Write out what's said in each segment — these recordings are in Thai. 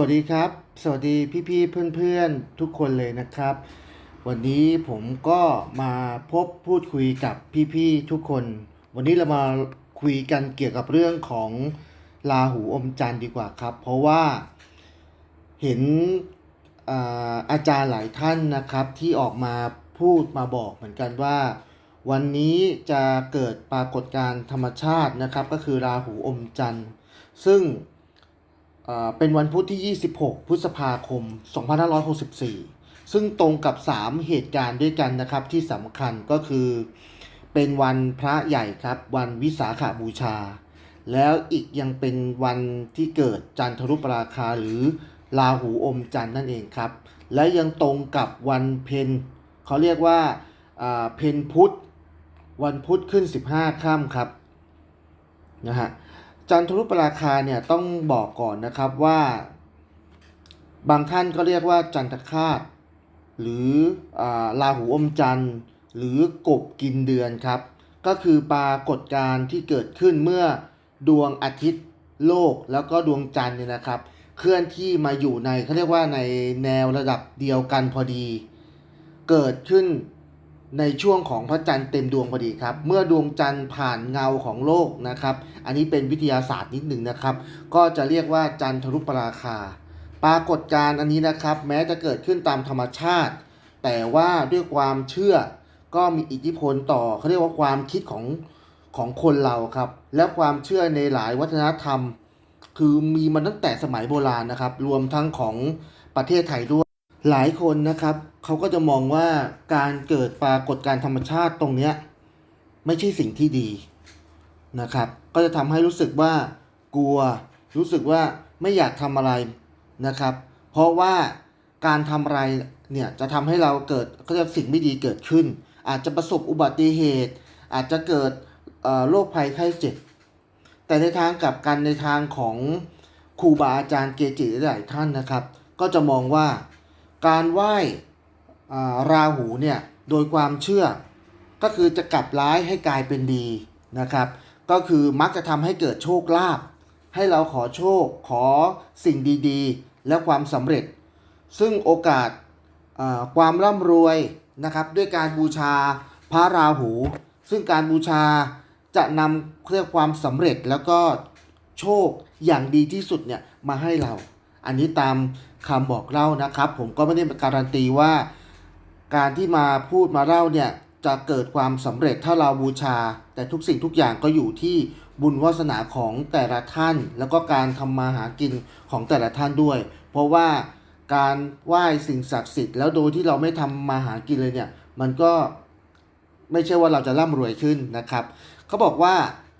วัสดีครับ สวัสดีพี่ๆเพื่อนๆ ทุกคนเลยนะครับ วันนี้ผมก็มาพบพูดคุยกับพี่ๆทุกคน วันนี้เรามาคุยกันเกี่ยวกับเรื่องของราหูอมจันทร์ดีกว่าครับ เพราะว่าเห็นอาอาจารย์หลายท่านนะครับที่ออกมาพูดมาบอกเหมือนกันว่า วันนี้จะเกิดปรากฏการณ์ธรรมชาตินะครับ ก็คือราหูอมจันทร์ซึ่ง เป็นวันพุธที่ 26 พฤษภาคม 2564 ซึ่งตรงกับ 3 เหตุการณ์ด้วยกันนะครับ ที่สำคัญก็คือ เป็นวันพระใหญ่ครับ วันวิสาขาบูชา แล้วอีกยังเป็นวันที่เกิดจันทรุปราคาหรือราหูอมจันทร์นั่นเองครับ และยังตรงกับวันเพ็ญเขาเรียกว่าเพ็ญพุธ วันพุธขึ้น 15ค่ำครับนะฮะ จันทรุปราคาเนี่ยต้องบอกก่อนนะครับว่า บางท่านก็เรียกว่าจันทคาตหรืออาราหูอมจันทร์ หรือกบกินเดือนครับ ก็คือปรากฏการณ์ที่เกิดขึ้นเมื่อดวงอาทิตย์โลกแล้วก็ดวงจันทร์เนี่ยนะครับ เคลื่อนที่มาอยู่ในเขาเรียกว่าในแนวระดับเดียวกันพอดี เกิดขึ้น ในช่วงของพระจันทร์เต็มดวงพอดีครับ เมื่อดวงจันทร์ผ่านเงาของโลกนะครับ อันนี้เป็นวิทยาศาสตร์นิดหนึ่งนะครับ ก็จะเรียกว่าจันทรุปราคา ปรากฏการณ์อันนี้นะครับ แม้จะเกิดขึ้นตามธรรมชาติ แต่ว่าด้วยความเชื่อ ก็มีอิทธิพลต่อเขาเรียกว่าความคิดของของคนเราครับ และความเชื่อในหลายวัฒนธรรม คือมีมาตั้งแต่สมัยโบราณนะครับ รวมทั้งของประเทศไทยด้วย หลายคนนะครับเขาก็จะมองว่าการเกิดปรากฏการธรรมชาติตรงเนี้ยไม่ใช่สิ่งที่ดีนะครับ ก็จะทำให้รู้สึกว่ากลัว รู้สึกว่าไม่อยากทำอะไรนะครับ เพราะว่าการทำอะไรเนี่ยจะทำให้เราเกิดก็จะสิ่งไม่ดีเกิดขึ้น อาจจะประสบอุบัติเหตุ อาจจะเกิดโรคภัยไข้เจ็บ แต่ในทางกลับกันในทางของครูบาอาจารย์เกจิหลายท่านนะครับ ก็จะมองว่า การไหว้ราหูเนี่ยโดยความเชื่อ ก็คือจะกลับร้ายให้กลายเป็นดีนะครับ ก็คือมักจะทำให้เกิดโชคลาภให้เราขอโชคขอสิ่งดีๆ และความสำเร็จ ซึ่งโอกาสความร่ำรวยนะครับด้วยการบูชาพระราหู ซึ่งการบูชาจะนำเรียกความสำเร็จแล้วก็โชคอย่างดีที่สุดเนี่ยมาให้เรา อันนี้ตามคำบอกเล่านะครับ ผมก็ไม่ได้การันตีว่า การที่มาพูดมาเล่าเนี่ยจะเกิดความสำเร็จถ้าเราบูชา แต่ทุกสิ่งทุกอย่างก็อยู่ที่บุญวาสนาของแต่ละท่าน แล้วก็การทำมาหากินของแต่ละท่านด้วย เพราะว่าการไหว้สิ่งศักดิ์สิทธิ์แล้วโดยที่เราไม่ทำมาหากินเลยเนี่ยมันก็ไม่ใช่ว่าเราจะร่ำรวยขึ้นนะครับเขาบอกว่า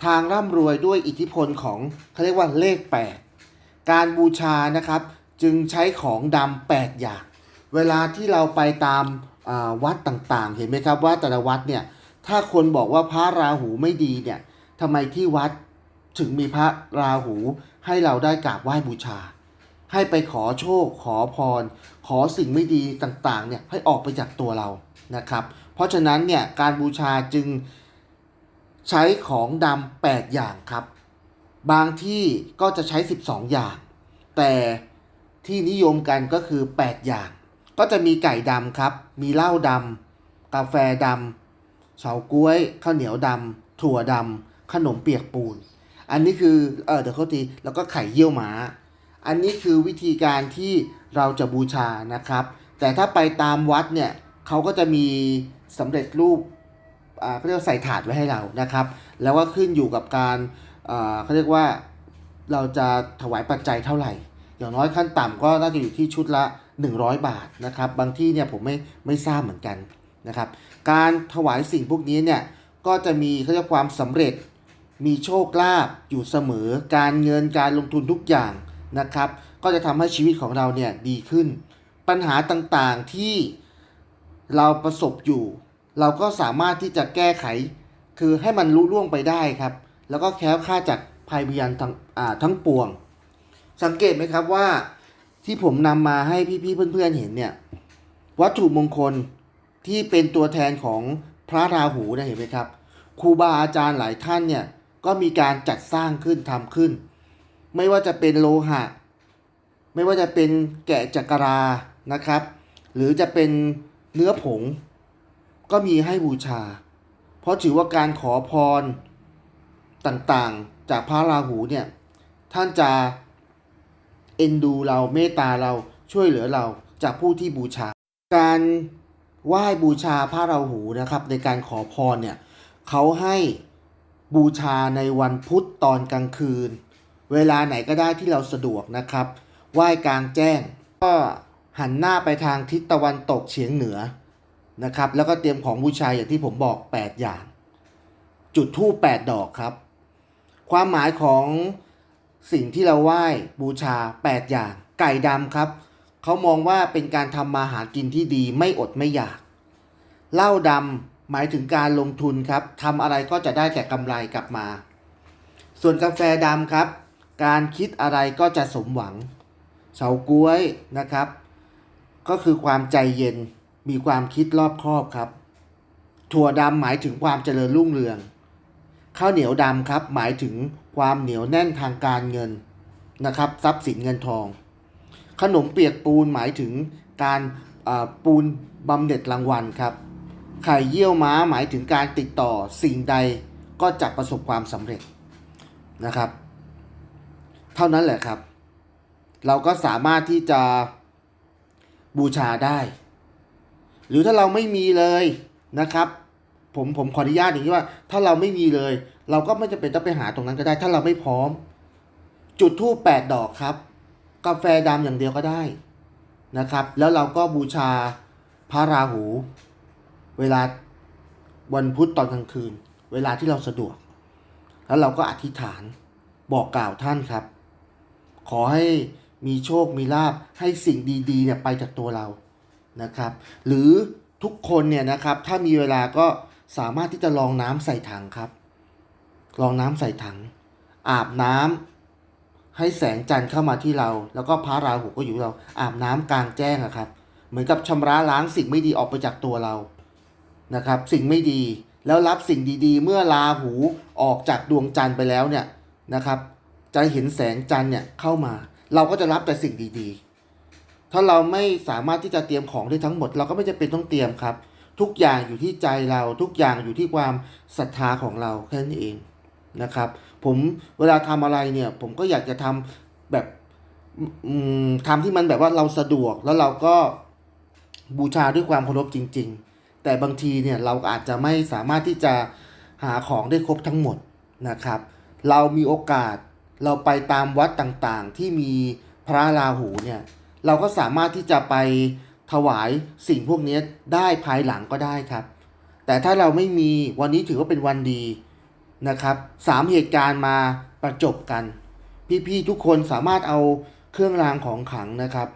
ทางร่ำรวยด้วยอิทธิพลของเขาเรียกว่าเลข 8 การบูชานะครับ จึงใช้ของดำ8อย่าง เวลาที่เราไปตามวัดต่างๆ เห็นไหมครับว่าแต่ละวัดเนี่ยถ้าคนบอกว่าพระราหูไม่ดีเนี่ยทำไมที่วัดถึงมีพระราหูให้เราได้กราบไหว้บูชา ให้ไปขอโชค ขอพร ขอสิ่งไม่ดีต่างๆเนี่ยให้ออกไปจากตัวเรานะครับ เพราะฉะนั้นเนี่ยการบูชาจึงใช้ของดำ8อย่างครับ บางที่ก็จะใช้ 12 อย่าง แต่ ที่นิยมกันก็คือ 8 อย่าง ก็จะมีไก่ดำครับ มีเหล้าดำกาแฟดำเฉาก๊วยข้าวเหนียวดำถั่วดำขนมเปียกปูน อันนี้คือเออเดี๋ยวเขาทีแล้วก็ไข่เยี่ยวหมา อันนี้คือวิธีการที่เราจะบูชานะครับ แต่ถ้าไปตามวัดเนี่ยเขาก็จะมีสำเร็จรูปอ่าเขาเรียกใส่ถาดไว้ให้เรานะครับ แล้วก็ขึ้นอยู่กับการอ่าเขาเรียกว่าเราจะถวายปัจจัยเท่าไหร่ อย่างน้อยขั้นต่ำก็น่าจะอยู่ที่ชุดละ 100 บาทนะครับ บางที่เนี่ยผมไม่ไม่ทราบเหมือนกันนะครับ การถวายสิ่งพวกนี้เนี่ยก็จะมีเขาเรียกความสำเร็จ มีโชคลาภอยู่เสมอ การเงินการลงทุนทุกอย่างนะครับ ก็จะทำให้ชีวิตของเราเนี่ยดีขึ้น ปัญหาต่างๆที่เราประสบอยู่ เราก็สามารถที่จะแก้ไข คือให้มันลุล่วงไปได้ครับ แล้วก็แค้วคลาจากภัยพยันทั้งทั้งปวง สังเกตไหมครับว่าที่ผมนำมาให้พี่ๆเพื่อนๆเห็นเนี่ย วัตถุมงคลที่เป็นตัวแทนของพระราหูนะเห็นไหมครับครูบาอาจารย์หลายท่านเนี่ยก็มีการจัดสร้างขึ้นทำขึ้น ไม่ว่าจะเป็นโลหะ ไม่ว่าจะเป็นแกะจักรานะครับ หรือจะเป็นเนื้อผง ก็มีให้บูชา เพราะถือว่าการขอพรต่างๆ จากพระราหูเนี่ยท่านจะ เอ็นดูเราเมตตาเราช่วยเหลือเราจากผู้ที่บูชา การไหว้บูชาพระราหูนะครับ ในการขอพรเนี่ยเขาให้บูชาในวันพุธตอนกลางคืน เวลาไหนก็ได้ที่เราสะดวกนะครับ ไหว้กลางแจ้ง ก็หันหน้าไปทางทิศตะวันตกเฉียงเหนือนะครับ แล้วก็เตรียมของบูชาอย่างที่ผมบอก 8 อย่าง จุดธูป8ดอกครับ ความหมายของ สิ่งที่เราไหว้บูชา 8 อย่าง ไก่ดำครับ เขามองว่าเป็นการทำมาหากินที่ดีไม่อดไม่อยาก เหล้าดำหมายถึงการลงทุนครับทำอะไรก็จะได้แต่กำไรกลับมา ส่วนกาแฟดำครับ การคิดอะไรก็จะสมหวัง เฉาก๊วยนะครับ ก็คือความใจเย็นมีความคิดรอบคอบครับ ถั่วดำหมายถึงความเจริญรุ่งเรือง ข้าวเหนียวดำครับ หมายถึง ความเหนียวแน่นทางการเงินนะครับ ทรัพย์สินเงินทอง ขนมเปียกปูนหมายถึงการปูนบำเหน็จรางวัลครับ ไข่เยี่ยวม้าหมายถึงการติดต่อสิ่งใดก็จะประสบความสำเร็จนะครับ เท่านั้นแหละครับ เราก็สามารถที่จะบูชาได้ หรือถ้าเราไม่มีเลยนะครับ ผมผมขออนุญาตอย่างนี้ว่า ถ้าเราไม่มีเลย เราก็ไม่จำเป็นต้องไปหาตรงนั้นก็ได้ ถ้าเราไม่พร้อม จุดธูปแปดดอกครับ กาแฟดำอย่างเดียวก็ได้นะครับ แล้วเราก็บูชาพระราหู เวลาวันพุธตอนกลางคืน เวลาที่เราสะดวก แล้วเราก็อธิษฐานบอกกล่าวท่านครับ ขอให้มีโชคมีลาบให้สิ่งดีๆเนี่ยไปจากตัวเรานะครับ หรือทุกคนเนี่ยนะครับถ้ามีเวลาก็สามารถที่จะลองน้ำใส่ถังครับ ลองน้ำใส่ถัง อาบน้ำให้แสงจันทร์เข้ามาที่เรา แล้วก็พระราหูก็อยู่เรา อาบน้ำกลางแจ้งอะครับ เหมือนกับชำระล้างสิ่งไม่ดีออกไปจากตัวเรานะครับ สิ่งไม่ดีแล้วรับสิ่งดีๆ เมื่อราหูออกจากดวงจันทร์ไปแล้วเนี่ยนะครับจะเห็นแสงจันทร์เนี่ยเข้ามา เราก็จะรับแต่สิ่งดีๆ ถ้าเราไม่สามารถที่จะเตรียมของได้ทั้งหมด เราก็ไม่จำเป็นต้องเตรียมครับ ทุกอย่างอยู่ที่ใจเราทุกอย่างอยู่ที่ความศรัทธาของเราแค่นั้นเอง นะครับ ผมเวลาทำอะไรเนี่ยผมก็อยากจะทำแบบอืมทำที่มันแบบว่าเราสะดวกแล้วเราก็บูชาด้วยความเคารพจริง ๆ แต่บางทีเนี่ยเราอาจจะไม่สามารถที่จะหาของได้ครบทั้งหมดนะครับ เรามีโอกาสเราไปตามวัดต่างๆ ที่มีพระราหูเนี่ยเราก็สามารถที่จะไปถวายสิ่งพวกนี้ได้ภายหลังก็ได้ครับ แต่ถ้าเราไม่มีวันนี้ถือว่าเป็นวันดี นะครับสามเหตุการณ์มาประจบกัน พี่ๆทุกคนสามารถเอาเครื่องรางของขลังนะครับ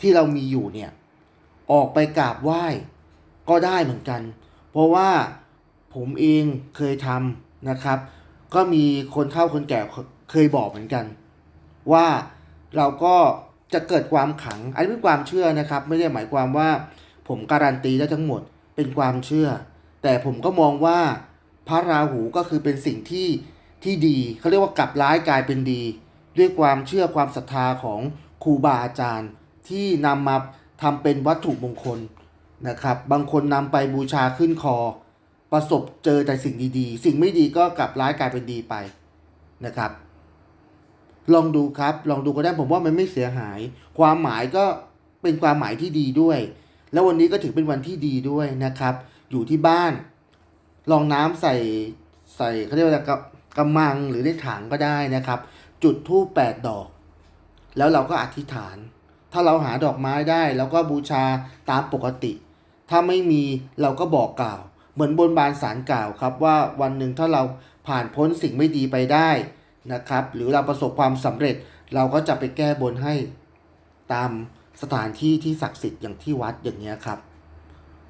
ที่เรามีอยู่เนี่ยออกไปกราบไหว้ก็ได้เหมือนกัน เพราะว่าผมเองเคยทำนะครับ ก็มีคนเฒ่าคนแก่เคยบอกเหมือนกัน ว่าเราก็จะเกิดความขังอันนี้เป็นความเชื่อนะครับ ไม่ได้หมายความว่าผมการันตีได้ทั้งหมดเป็นความเชื่อ แต่ผมก็มองว่า พระราหูก็คือเป็นสิ่งที่ที่ดีเขาเรียกว่ากลับร้ายกลายเป็นดี ด้วยความเชื่อความศรัทธาของครูบาอาจารย์ ที่นำมาทำเป็นวัตถุมงคลนะครับบางคนนำไปบูชาขึ้นคอ ประสบเจอแต่สิ่งดีๆ สิ่งไม่ดีก็กลับร้ายกลายเป็นดีไปนะครับ ลองดูครับลองดูก็ได้ผมว่ามันไม่เสียหาย ความหมายก็เป็นความหมายที่ดีด้วย แล้ววันนี้ก็ถือเป็นวันที่ดีด้วยนะครับ อยู่ที่บ้าน ลองน้ำใส่ใส่เขาเรียกว่าอะกระกำมังหรือในถังก็ได้นะครับ จุดธูปแปดดอก แล้วเราก็อธิษฐาน ถ้าเราหาดอกไม้ได้เราก็บูชาตามปกติ ถ้าไม่มีเราก็บอกกล่าว เหมือนบนบานสารกล่าวครับว่าวันหนึ่งถ้าเราผ่านพ้นสิ่งไม่ดีไปได้นะครับ หรือเราประสบความสำเร็จเราก็จะไปแก้บนให้ตามสถานที่ที่ศักดิ์สิทธิ์อย่างที่วัดอย่างเงี้ยครับ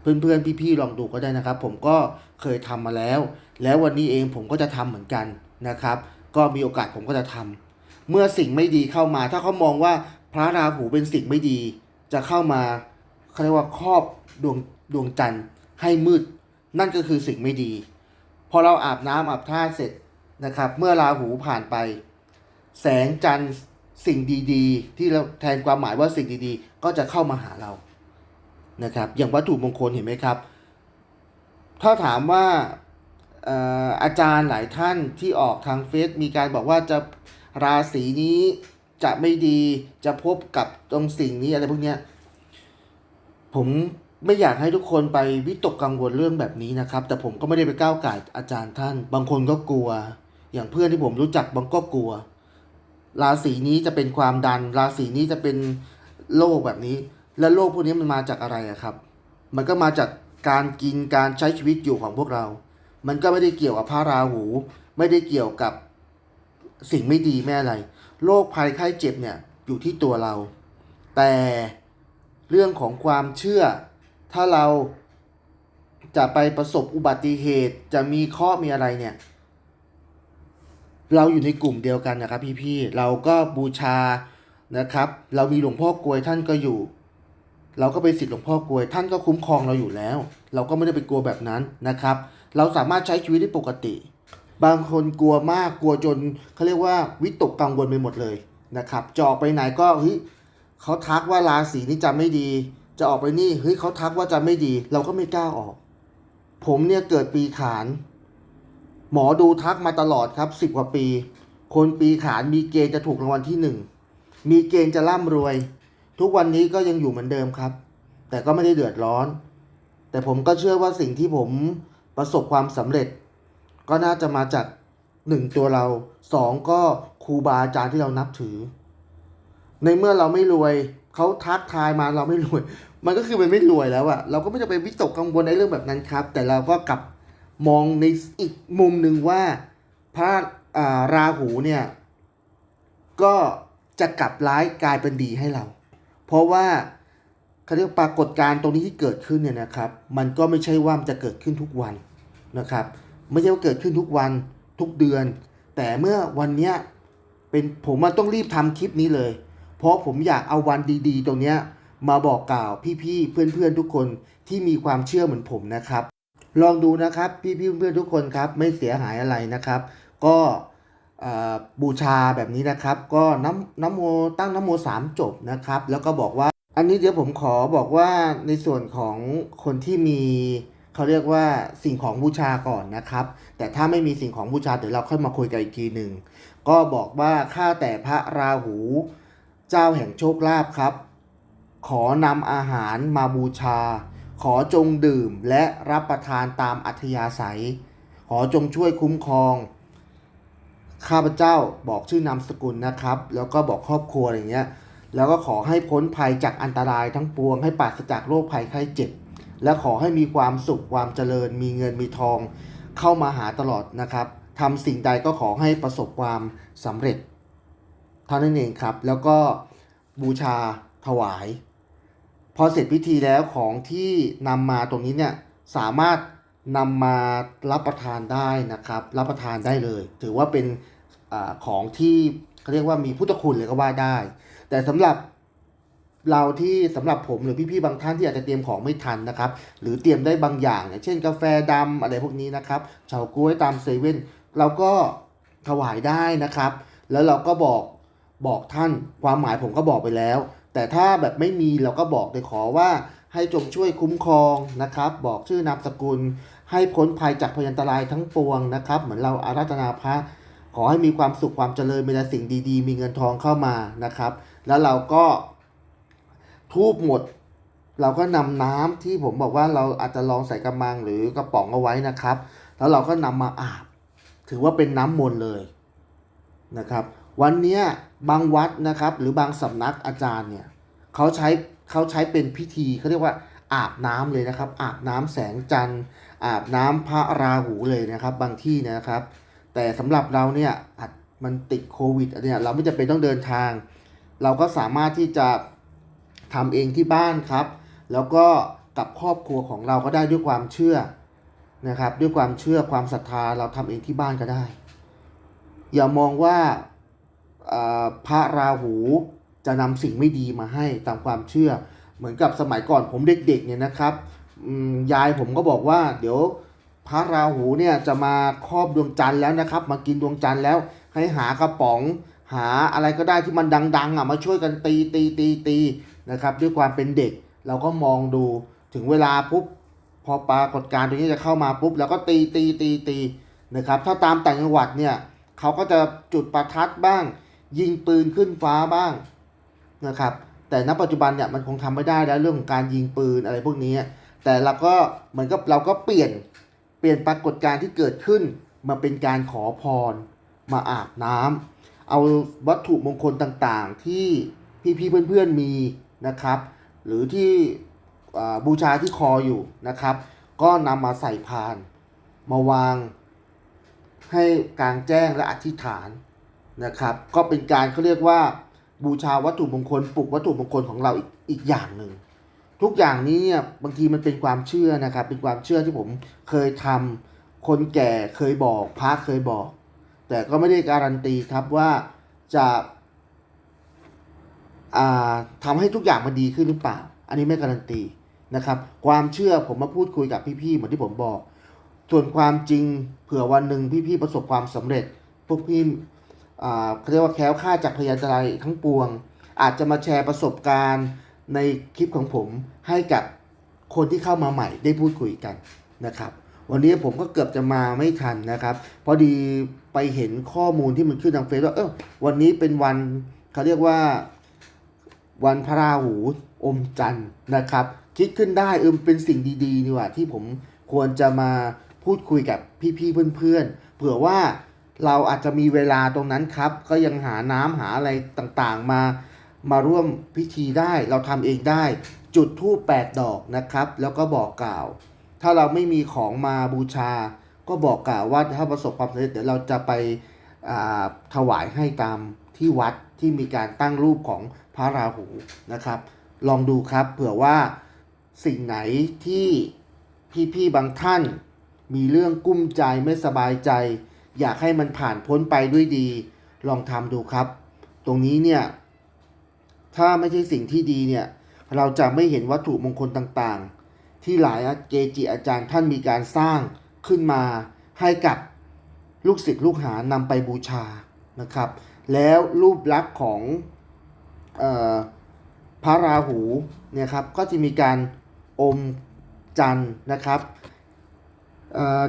เพื่อนๆพี่ๆลองดูก็ได้นะครับ ผมก็เคยทำมาแล้ว แล้ววันนี้เองผมก็จะทำเหมือนกันนะครับ ก็มีโอกาสผมก็จะทำเมื่อสิ่งไม่ดีเข้ามา ถ้าเขามองว่าพระราหูเป็นสิ่งไม่ดี จะเข้ามาเขาเรียกว่าครอบดวงดวงจันทร์ให้มืด นั่นก็คือสิ่งไม่ดี พอเราอาบน้ำอาบท่าเสร็จนะครับ เมื่อราหูผ่านไป แสงจันทร์สิ่งดีๆ ที่เราแทนความหมายว่าสิ่งดีๆ ก็จะเข้ามาหาเรา นะครับ อย่างวัตถุมงคลเห็นไหมครับ ถ้าถามว่าอาจารย์หลายท่านที่ออกทางเฟซมีการบอกว่าจะราศีนี้จะไม่ดีจะพบกับตรงสิ่งนี้อะไรพวกเนี้ยผมไม่อยากให้ทุกคนไปวิตกกังวลเรื่องแบบนี้นะครับ แต่ผมก็ไม่ได้ไปก้าวไก่ายอาจารย์ท่าน บางคนก็กลัว อย่างเพื่อนที่ผมรู้จักบางก็กลัว ราศีนี้จะเป็นความดัน ราศีนี้จะเป็นโรคแบบนี้ และโรคพวกนี้มันมาจากอะไระครับ มันก็มาจากการกินการใช้ชีวิตอยู่ของพวกเรา มันก็ไม่ได้เกี่ยวกับพระราหู ไม่ได้เกี่ยวกับสิ่งไม่ดีแม่อะไร โรคภัยไข้เจ็บเนี่ยอยู่ที่ตัวเรา แต่เรื่องของความเชื่อ ถ้าเราจะไปประสบอุบัติเหตุจะมีเคราะห์มีอะไรเนี่ย เราอยู่ในกลุ่มเดียวกันนะครับพี่ๆ เราก็บูชานะครับ เรามีหลวงพ่อกลวยท่านก็อยู่ เราก็ไปสิทธิ์หลวงพ่อกลวย ท่านก็คุ้มครองเราอยู่แล้ว เราก็ไม่ได้ไปกลัวแบบนั้นนะครับ เราสามารถใช้ชีวิตได้ปกติ บางคนกลัวมากกลัวจนเขาเรียกว่าวิตกกังวลไปหมดเลยนะครับจะออกไปไหนก็เฮ้ยเขาทักว่าราศีนี้จะไม่ดี จะออกไปนี่เฮ้ยเขาทักว่าจะไม่ดี เราก็ไม่กล้าออก ผมเนี่ยเกิดปีขานหมอดูทักมาตลอดครับสิบกว่าปี คนปีขานมีเกณฑ์จะถูกรางวัลที่หนึ่งมีเกณฑ์จะร่ำรวย ทุกวันนี้ก็ยังอยู่เหมือนเดิมครับ แต่ก็ไม่ได้เดือดร้อน แต่ผมก็เชื่อว่าสิ่งที่ผมประสบความสำเร็จ ก็น่าจะมาจากหนึ่งตัวเราสองก็ครูบาอาจารย์ที่เรานับถือ ในเมื่อเราไม่รวยเขาทักทายมาเราไม่รวย มันก็คือมันไม่รวยแล้วอะเราก็ไม่จะไปวิตกกังวลในเรื่องแบบนั้นครับ แต่เราก็กลับมองในอีกมุมหนึ่งว่าพระาราหูเนี่ย ก็จะกลับร้ายกลายเป็นดีให้เรา เพราะว่าเขาเรียกปรากฏการณ์ตรงนี้ที่เกิดขึ้นเนี่ยนะครับ มันก็ไม่ใช่ว่ามันจะเกิดขึ้นทุกวันนะครับ ไม่ใช่ว่าเกิดขึ้นทุกวันทุกเดือน แต่เมื่อวันเนี้ยเป็นผมมันต้องรีบทำคลิปนี้เลย เพราะผมอยากเอาวันดีๆ ตรงเนี้ยมาบอกกล่าวพี่ๆเพื่อนๆทุกคนที่มีความเชื่อเหมือนผมนะครับ ลองดูนะครับพี่ๆเพื่อนๆทุกคนครับไม่เสียหายอะไรนะครับ ก็ บูชาแบบนี้นะครับ ก็น้ำน้ำโมตั้งน้ำโมสามจบนะครับ แล้วก็บอกว่า อันนี้เดี๋ยวผมขอบอกว่าในส่วนของคนที่มีเขาเรียกว่าสิ่งของบูชาก่อนนะครับ แต่ถ้าไม่มีสิ่งของบูชาเดี๋ยวเราค่อยมาคุยกันอีกทีหนึ่งก็บอกว่าข้าแต่พระราหูเจ้าแห่งโชคลาภครับ ขอนำอาหารมาบูชา ขอจงดื่มและรับประทานตามอัธยาศัย ขอจงช่วยคุ้มครอง ข้าพเจ้าบอกชื่อนามสกุลนะครับ แล้วก็บอกครอบครัวอะไรเงี้ย แล้วก็ขอให้พ้นภัยจากอันตรายทั้งปวง ให้ปราศจากโรคภัยไข้เจ็บ และขอให้มีความสุขความเจริญ มีเงินมีทองเข้ามาหาตลอดนะครับทำสิ่งใดก็ขอให้ประสบความสำเร็จ เท่านั้นเองครับ แล้วก็บูชาถวาย พอเสร็จพิธีแล้วของที่นำมาตรงนี้เนี่ยสามารถนำมารับประทานได้นะครับ รับประทานได้เลย ถือว่าเป็น อของที่เขาเรียกว่ามีพุทธคุณเลยก็ว่าได้ แต่สำหรับเราที่สำหรับผมหรือพี่ๆบางท่านที่อาจจะเตรียมของไม่ทันนะครับ หรือเตรียมได้บางอย่างอย่างเช่นกาแฟดำอะไรพวกนี้นะครับเฉาก๊วยตามเซเว่นเราก็ถวายได้นะครับ แล้วเราก็บอกบอกท่านความหมายผมก็บอกไปแล้ว แต่ถ้าแบบไม่มีเราก็บอกเลยขอว่าให้จงช่วยคุ้มครองนะครับ บอกชื่อนามสกุล ให้พ้นภัยจากพยันตรายทั้งปวงนะครับ เหมือนเราอาราธนาพระ ขอให้มีความสุขความเจริญมีแต่สิ่งดี ๆ มีเงินทองเข้ามานะครับ แล้วเราก็ทูบหมด เราก็นำน้ำที่ผมบอกว่าเราอาจจะลองใส่กระมังหรือกระป๋องเอาไว้นะครับ แล้วเราก็นำมาอาบ ถือว่าเป็นน้ำมนต์เลยนะครับ วันนี้บางวัดนะครับ หรือบางสำนักอาจารย์เนี่ยเขาใช้เขาใช้เป็นพิธีเขาเรียกว่าอาบน้ำเลยนะครับ อาบน้ำแสงจันทร์อาบน้ำพระราหูเลยนะครับ บางที่นะครับ แต่สำหรับเราเนี่ยอาจมันติดโควิดเนี่ยเราไม่จำเป็นต้องเดินทาง เราก็สามารถที่จะทำเองที่บ้านครับ แล้วก็กับครอบครัวของเราก็ได้ด้วยความเชื่อนะครับ ด้วยความเชื่อความศรัทธาเราทำเองที่บ้านก็ได้ อย่ามองว่าพระราหูจะนำสิ่งไม่ดีมาให้ตามความเชื่อ เหมือนกับสมัยก่อนผมเด็กๆเนี่ยนะครับยายผมก็บอกว่าเดี๋ยว พระราหูเนี่ยจะมาครอบดวงจันทร์แล้วนะครับ มากินดวงจันทร์แล้ว ให้หากระป๋อง หาอะไรก็ได้ที่มันดังๆอะมาช่วยกันตีตีตีตีนะครับ ด้วยความเป็นเด็กเราก็มองดูถึงเวลาปุ๊บพอปรากฏการณ์ตรงนี้จะเข้ามาปุ๊บเราก็ตีตีตีตีนะครับ ถ้าตามแต่างจังหวัดเนี่ยเขาก็จะจุดประทัดบ้าง ยิงปืนขึ้นฟ้าบ้างนะครับ แต่ณปัจจุบันเนี่ยมันคงทำไม่ได้แล้วเรื่องของการยิงปืนอะไรพวกนี้ แต่เราก็เหมือนกับเราก็เปลี่ยน ปลี่ยนปรากฏการณ์ที่เกิดขึ้นมาเป็นการขอพร มาอาบน้ำเอาวัตถุมงคลต่างๆ ที่พี่ๆเพื่อนๆมีนะครับ หรือที่บูชาที่คออยู่นะครับ ก็นำมาใส่พาน มาวางให้กลางแจ้งและอธิษฐานนะครับ ก็เป็นการเขาเรียกว่าบูชาวัตถุมงคลปลุกวัตถุมงคลของเราอีกอีกอย่างหนึ่ง ทุกอย่างนี้เนี่ยบางทีมันเป็นความเชื่อนะครับ เป็นความเชื่อที่ผมเคยทำคนแก่เคยบอกพระเคยบอก แต่ก็ไม่ได้การันตีครับว่าจะาทำให้ทุกอย่างมันดีขึ้นหรือเปล่า อันนี้ไม่การันตีนะครับ ความเชื่อผมมาพูดคุยกับพี่ๆเหมือนที่ผมบอก ส่วนความจริงเผื่อวันหนึ่งพี่ๆประสบความสำเร็จ พวกพี่เขาเรียกว่าแคล้วคลาจากพยานตรายทั้งปวง อาจจะมาแชร์ประสบการณ์ ในคลิปของผมให้กับคนที่เข้ามาใหม่ได้พูดคุยกันนะครับ วันนี้ผมก็เกือบจะมาไม่ทันนะครับพอดีไปเห็นข้อมูลที่มันขึ้นทางเฟซว่าเออวันนี้เป็นวันเขาเรียกว่าวันพระราหูอมจันทร์นะครับ คิดขึ้นได้เออมเป็นสิ่งดีๆนี่หว่าที่ผมควรจะมาพูดคุยกับพี่ๆเพื่อนๆเผื่อว่าเราอาจจะมีเวลาตรงนั้นครับ ก็ยังหาน้ำหาอะไรต่างๆ มา มาร่วมพิธีได้เราทำเองได้ จุดธูปแปดดอกนะครับ แล้วก็บอกกล่าว ถ้าเราไม่มีของมาบูชา ก็บอกกล่าวว่าถ้าประสบความสำเร็จเดี๋ยวเราจะไปถวายให้ตามที่วัดที่มีการตั้งรูปของพระราหูนะครับ ลองดูครับเผื่อว่าสิ่งไหนที่พี่ๆบางท่าน มีเรื่องกุ้มใจไม่สบายใจ อยากให้มันผ่านพ้นไปด้วยดี ลองทำดูครับ ตรงนี้เนี่ย ถ้าไม่ใช่สิ่งที่ดีเนี่ย เราจะไม่เห็นวัตถุมงคลต่างๆ ที่หลายเกจิอาจารย์ท่านมีการสร้างขึ้นมาให้กับลูกศิษย์ลูกหานำไปบูชานะครับ แล้วรูปลักษณ์ของออพระราหูเนี่ยครับก็จะมีการอมจันทร์นะครับ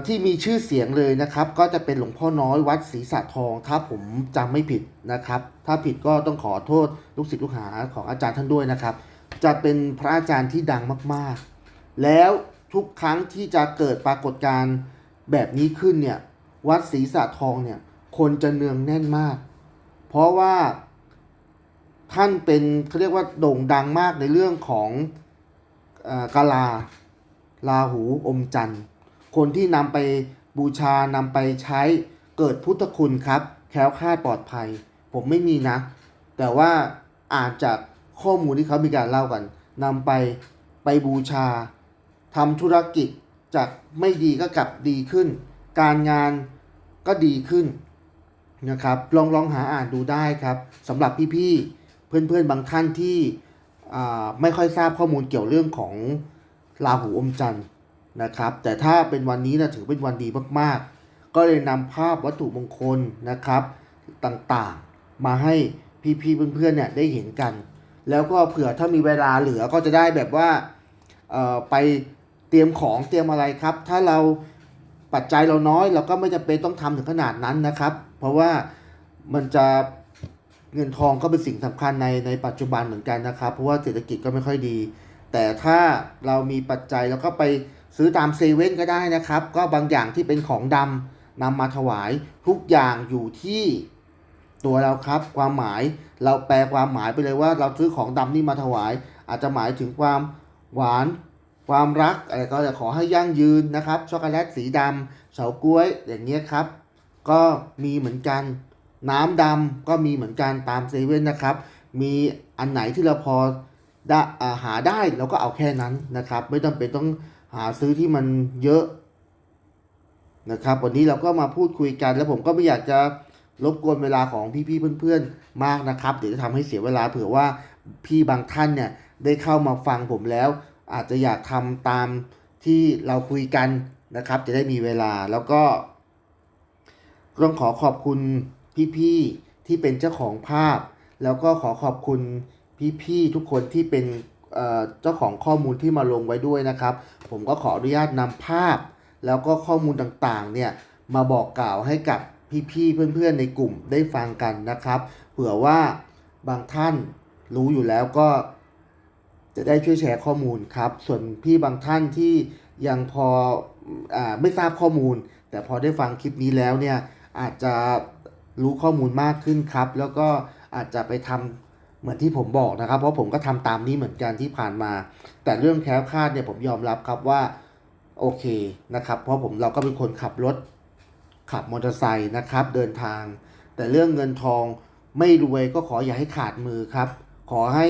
ที่มีชื่อเสียงเลยนะครับ ก็จะเป็นหลวงพ่อน้อยวัดศรีสะทอง ถ้าผมจำไม่ผิดนะครับ ถ้าผิดก็ต้องขอโทษลูกศิษย์ลูกหาของอาจารย์ท่านด้วยนะครับ จะเป็นพระอาจารย์ที่ดังมากๆ แล้วทุกครั้งที่จะเกิดปรากฏการณ์แบบนี้ขึ้นเนี่ยวัดศรีสะทองเนี่ยคนจะเนืองแน่นมาก เพราะว่าท่านเป็นเขาเรียกว่าโด่งดังมากในเรื่องของอกาลาลาหูอมจันทร์ คนที่นำไปบูชานำไปใช้เกิดพุทธคุณครับ แคล้วคลาดปลอดภัย ผมไม่มีนะ แต่ว่าอานจากข้อมูลที่เขามีการเล่ากันนำไปไปบูชาทำธุรกิจจากไม่ดีก็กลับดีขึ้น การงานก็ดีขึ้นนะครับลองลองหาอ่านดูได้ครับสำหรับพี่ๆเพื่อนๆบางท่านที่ไม่ค่อยทราบข้อมูลเกี่ยวเรื่องของราหูอมจันทร์ นะครับ แต่ถ้าเป็นวันนี้นะถือเป็นวันดีมากๆ ก็เลยนำภาพวัตถุมงคลนะครับต่างๆ มาให้พี่ๆเพื่อนๆเนี่ยได้เห็นกัน แล้วก็เผื่อถ้ามีเวลาเหลือก็จะได้แบบว่าไปเตรียมของเตรียมอะไรครับ ถ้าเราปัจจัยเราน้อยเราก็ไม่จำเป็นต้องทำถึงขนาดนั้นนะครับ เพราะว่ามันจะเงินทองก็เป็นสิ่งสำคัญในในปัจจุบันเหมือนกันนะครับ เพราะว่าเศรษฐกิจก็ไม่ค่อยดี แต่ถ้าเรามีปัจจัยเราก็ไป ซื้อตามเซเว่นก็ได้นะครับ ก็บางอย่างที่เป็นของดำนำมาถวายทุกอย่างอยู่ที่ตัวเราครับ ความหมายเราแปลความหมายไปเลยว่า เราซื้อของดำนี่มาถวาย อาจจะหมายถึงความหวานความรักอะไรก็จะขอให้ยั่งยืนนะครับ ช็อกโกแลตสีดำเฉาก๊วยอย่างเงี้ยครับ ก็มีเหมือนกัน น้ำดำก็มีเหมือนกันตามเซเว่นนะครับ มีอันไหนที่เราพอได้อาหาได้เราก็เอาแค่นั้นนะครับ ไม่จำเป็นต้อง หาซื้อที่มันเยอะนะครับ วันนี้เราก็มาพูดคุยกัน แล้วผมก็ไม่อยากจะรบกวนเวลาของพี่ๆเพื่อนๆมากนะครับ เดี๋ยวจะทำให้เสียเวลาเผื่อว่าพี่บางท่านเนี่ยได้เข้ามาฟังผมแล้ว อาจจะอยากทำตามที่เราคุยกันนะครับ จะได้มีเวลาแล้วก็ต้องขอขอบคุณพี่ๆที่เป็นเจ้าของภาพ แล้วก็ขอขอบคุณพี่ๆทุกคนที่เป็น เจ้าของข้อมูลที่มาลงไว้ด้วยนะครับ ผมก็ขออนุญาตนำภาพ แล้วก็ข้อมูลต่างๆเนี่ยมาบอกกล่าวให้กับพี่ๆเพื่อนๆในกลุ่มได้ฟังกันนะครับ เผื่อว่าบางท่านรู้อยู่แล้วก็จะได้ช่วยแชร์ข้อมูลครับ ส่วนพี่บางท่านที่ยังพออไม่ทราบข้อมูล แต่พอได้ฟังคลิปนี้แล้วเนี่ยอาจจะรู้ข้อมูลมากขึ้นครับ แล้วก็อาจจะไปทำ เหมือนที่ผมบอกนะครับ เพราะผมก็ทำตามนี้เหมือนกันที่ผ่านมา แต่เรื่องแคล้วคลาดเนี่ยผมยอมรับครับว่าโอเคนะครับ เพราะผมเราก็เป็นคนขับรถขับมอเตอร์ไซค์นะครับ เดินทาง แต่เรื่องเงินทองไม่รวยก็ขออย่าให้ขาดมือครับ ขอให้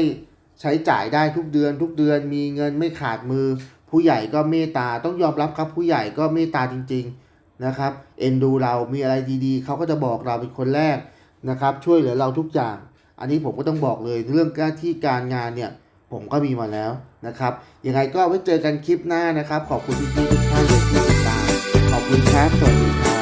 ใช้จ่ายได้ทุกเดือน ทุกเดือนมีเงินไม่ขาดมือ ผู้ใหญ่ก็เมตตาต้องยอมรับครับ ผู้ใหญ่ก็เมตตาจริง ๆนะครับ เอ็นดูเรามีอะไรดีๆเขาก็จะบอกเราเป็นคนแรกนะครับ ช่วยเหลือเราทุกอย่าง อันนี้ผมก็ต้องบอกเลยเรื่องหน้าที่การงานเนี่ยผมก็มีมาแล้วนะครับ ยังไงก็ไว้เจอกันคลิปหน้านะครับ ขอบคุณพี่ๆทุกท่านเลยที่ติดตาม ขอบคุณครับ สวัสดีครับ